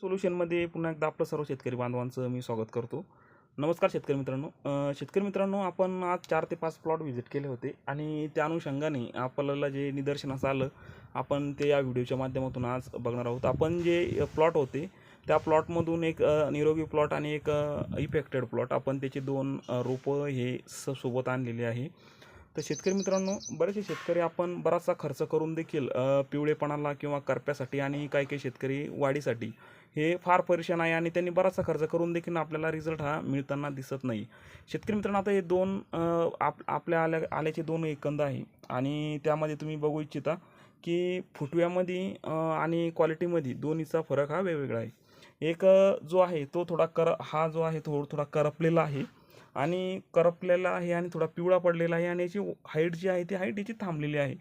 सोल्युशनमध्ये पुन्हा एकदा आपलं सर्व शेतकरी बांधवांचं मी स्वागत करतो. नमस्कार शेतकरी मित्रांनो. शेतकरी मित्रांनो आपण आज चार ते पाच प्लॉट व्हिजिट केले होते आणि त्या अनुषंगाने आपल्याला जे निदर्शनास आलं आपण ते या व्हिडिओच्या माध्यमातून आज बघणार आहोत. आपण जे प्लॉट होते त्या प्लॉटमधून एक निरोगी प्लॉट आणि एक इफेक्टेड प्लॉट आपण त्याचे दोन रोपं हे स सोबत आणलेले आहे. तर शेतकरी मित्रांनो बरेचसे शेतकरी आपण बराचसा खर्च करून देखील पिवळेपणाला किंवा करप्यासाठी आणि काही काही शेतकरी वाढीसाठी हे फार परेशान आहे आणि त्यांनी बराचसा खर्च करून देखील आपल्याला रिझल्ट हा मिळताना दिसत नाही. शेतकरी मित्रांनो आता हे दोन आप आपल्या आल्या आल्याचे दोन एकंद आहे. आणि त्यामध्ये तुम्ही बघू इच्छिता की फुटव्यामध्ये आणि क्वालिटीमध्ये दोन्हीचा फरक हा वेगवेगळा आहे. एक जो आहे तो थोडा कर हा जो आहे तो थोडा करपलेला आहे आणि करपलेला आहे आणि थोडा पिवळा पडलेला आहे आणि याची हाईट जी आहे ती हाईट याची थांबलेली आहे.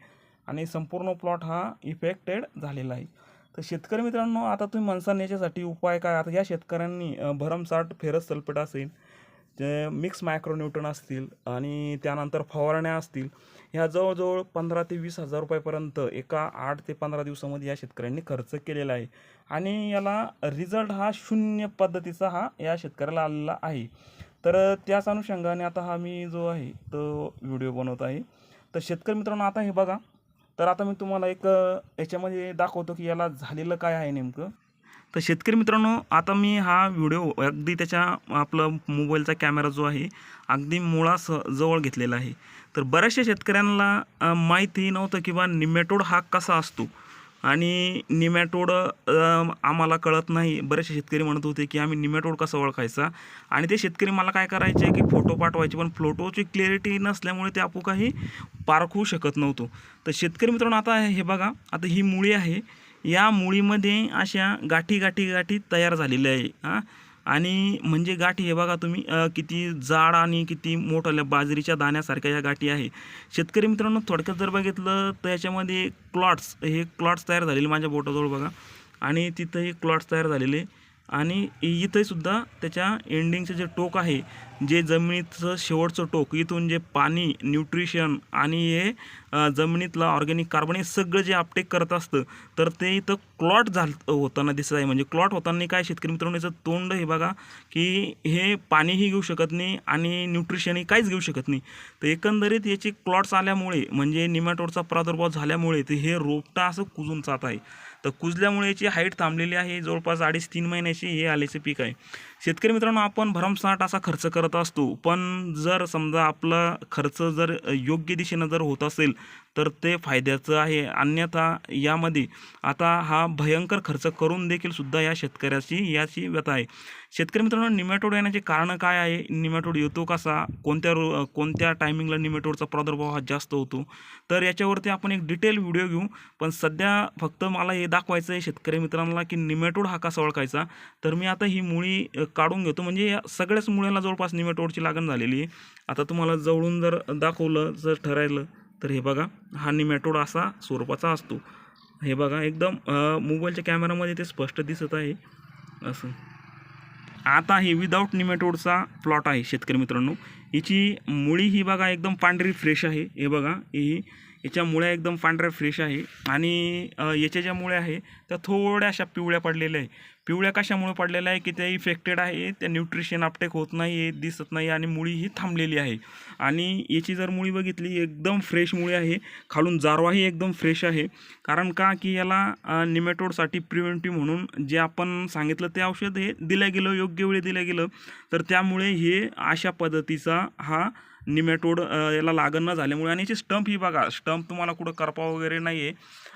आणि संपूर्ण प्लॉट हा इफेक्टेड झालेला आहे. तर शेतकरी मित्रांनो आता तुम्ही मनसान याच्यासाठी उपाय काय? आता या शेतकऱ्यांनी भरमसाठ फेरस सल्फेट असेल जे मिक्स मायक्रोन्यूटन असतील आणि त्यानंतर फवारण्या असतील ह्या जवळजवळ पंधरा ते वीस हजार रुपयापर्यंत एका आठ ते पंधरा दिवसामध्ये या शेतकऱ्यांनी खर्च केलेला आहे. आणि याला रिझल्ट हा शून्य पद्धतीचा हा या शेतकऱ्याला आलेला आहे. तर त्याच अनुषंगाने आता हा मी जो आहे तो व्हिडिओ बनवत आहे. तर शेतकरी मित्रांनो आता हे बघा तर आता मी तुम्हाला एक याच्यामध्ये दाखवतो की याला झालेलं काय आहे नेमकं. तर शेतकरी मित्रांनो आता मी हा व्हिडिओ अगदी त्याच्या आपलं मोबाईलचा कॅमेरा जो आहे अगदी मुळास जवळ घेतलेला आहे. तर बऱ्याचशा शेतकऱ्यांना माहितीही माहिती नव्हतं की निमेटोड हा कसा असतो? आणि निमॅटोड आम्हाला कळत नाही. बरेचसे शेतकरी म्हणत होते की आम्ही निमॅटोड कसा ओळखायचा? आणि ते शेतकरी मला काय करायचे की फोटो पाठवायचे पण फोटोची क्लॅरिटी नसल्यामुळे ते आपण काही पारखू शकत नव्हतो. तर शेतकरी मित्रांनो आता हे बघा आता ही मुळी आहे. या मुळीमध्ये अशा गाठी गाठी गाठी तयार झालेल्या आहे हां. आणि म्हणजे गाठी हे बघा तुम्ही किती जाड आणि किती मोठ्या बाजरीच्या दाण्यासारख्या या गाठी आहे. शेतकरी मित्रांनो थोडक्यात जर बघितलं तर याच्यामध्ये क्लॉट्स हे क्लॉट्स तयार झालेले माझ्या बोटाजवळ बघा. आणि तिथं हे क्लॉट्स तयार झालेले. आणि इथं सुद्धा त्याच्या एंडिंगचं जे टोक आहे जे जमिनीचं शेवटचं टोक इथून जे पाणी न्यूट्रिशन आणि हे जमिनीतला जमिनीतलं ऑर्गॅनिक कार्बन हे सगळं जे अपटेक करत असतं तर ते इथं क्लॉट झाल होताना दिसत आहे. म्हणजे क्लॉट होताना काय शेतकरी मित्रांनो याचं तोंड हे बघा की हे पाणीही घेऊ शकत नाही आणि न्यूट्रिशनही काहीच घेऊ शकत नाही. तर एकंदरीत याचे क्लॉट्स आल्यामुळे म्हणजे निमॅटोडचा प्रादुर्भाव झाल्यामुळे ते हे रोपटा असं कुजून जात आहे. तर कुजल्यामुळे याची हाईट थांबलेली आहे. जवळपास अडीच तीन महिन्याची हे आल्याचे पीक आहे. शेतकरी मित्रांनो आपण भरमसाठ असा खर्च करत असतो. पण जर समजा आपला खर्च जर योग्य दिशेनं जर होत असेल तर ते फायद्याचं आहे. अन्यथा यामध्ये आता हा भयंकर खर्च करून देखील सुद्धा या शेतकऱ्याची याची व्यथा आहे. शेतकरी मित्रांनो निमॅटोड येण्याचे कारणं काय आहे? निमॅटोड येतो कसा? कोणत्या रो कोणत्या टायमिंगला निमॅटोडचा प्रादुर्भाव हा जास्त होतो? तर याच्यावरती आपण एक डिटेल व्हिडिओ घेऊ. पण सध्या फक्त मला हे दाखवायचं आहे शेतकरी मित्रांना की निमॅटोड हा कसा ओळखायचा? तर मी आता ही मुळी काढून घेतो. म्हणजे या सगळ्याच मुळ्याला जवळपास निमॅटोडची लागण झालेली आहे. आता तुम्हाला जवळून जर दाखवलं जर ठरायलं तर हे बघा हा निमॅटोड असा स्वरूपाचा असतो. हे बघा एकदम मोबाईलच्या कॅमेरामध्ये ते स्पष्ट दिसत आहे. असं. आता हे विदाऊट निमॅटोडचा प्लॉट आहे शेतकरी मित्रांनो. याची मुळी ही बघा एकदम पांढरी फ्रेश आहे. हे बघा ही याच्या मुळ्या एकदम पांढऱ्या फ्रेश आहे. आणि याच्या ज्या मुळ्या आहे त्या थोड्याशा पिवळ्या पडलेल्या आहे. पिवळ्या कशामुळे पडलेल्या आहे की त्या इफेक्टेड आहे त्या न्यूट्रिशन अपटेक होत नाही आहे दिसत नाही आणि मुळी ही थांबलेली आहे. आणि याची जर मुळी बघितली एकदम फ्रेश मुळी आहे खालून जारवाही एकदम फ्रेश आहे. कारण का? की याला निमेटोडसाठी प्रिव्हेंटिव्ह म्हणून जे आपण सांगितलं ते औषध हे दिलं गेलं योग्य वेळी दिलं गेलं. तर त्यामुळे हे अशा पद्धतीचा हा निमॅटोड याला लागण न झाल्यामुळे आणि याची स्टंप ही बघा स्टंप तुम्हाला कुठं करपा वगैरे नाही आहे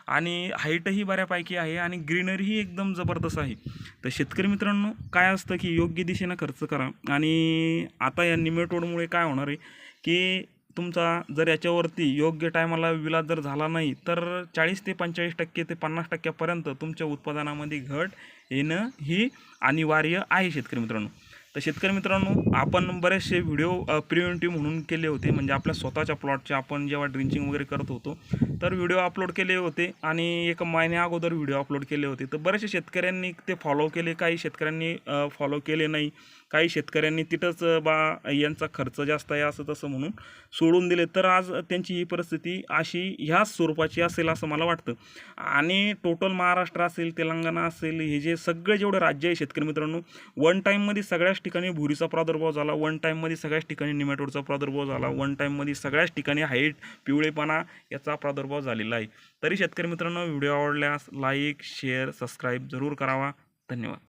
आणि हाईटही बऱ्यापैकी आहे आणि ग्रीनरीही एकदम जबरदस्त आहे. तर शेतकरी मित्रांनो काय असतं की योग्य दिशेनं खर्च करा. आणि आता या निमॅटोडमुळे काय होणार आहे की तुमचा जर याच्यावरती योग्य टायमाला विलास जर झाला नाही तर चाळीस ते पंचेचाळीस टक्के ते पन्नास टक्क्यापर्यंत तुमच्या उत्पादनामध्ये घट येणं ही अनिवार्य आहे शेतकरी मित्रांनो. तर शेतकरी मित्रांनो आपण बरेचसे व्हिडिओ प्रिव्हेंटिव्ह म्हणून केले होते. म्हणजे आपल्या स्वतःच्या प्लॉटचे आपण जेव्हा ड्रिंचिंग वगैरे करत होतो तर व्हिडिओ अपलोड केले होते आणि एक महिन्या अगोदर व्हिडिओ अपलोड केले होते. तर बरेचसे शेतकऱ्यांनी ते फॉलो केले काही शेतकऱ्यांनी फॉलो केले नाही. काही शेतकऱ्यांनी तिथंच बा यांचा खर्च जास्त आहे असं तसं म्हणून सोडून दिले. तर आज त्यांची ही परिस्थिती अशी ह्याच स्वरूपाची असेल असं मला वाटतं. आणि टोटल महाराष्ट्र असेल तेलंगणा असेल हे जे सगळे जेवढे राज्य आहे शेतकरी मित्रांनो वन टाईममध्ये सगळ्याच ठिकाणी भुरीचा प्रादुर्भाव झाला. वन टाईममध्ये सगळ्याच ठिकाणी निमॅटोडचा प्रादुर्भाव झाला. वन टाईममध्ये सगळ्याच ठिकाणी हाईट पिवळेपणा याचा प्रादुर्भाव झालेला आहे. तरी शेतकरी मित्रांनो व्हिडिओ आवडल्यास लाईक शेअर सबस्क्राईब जरूर करावा. धन्यवाद.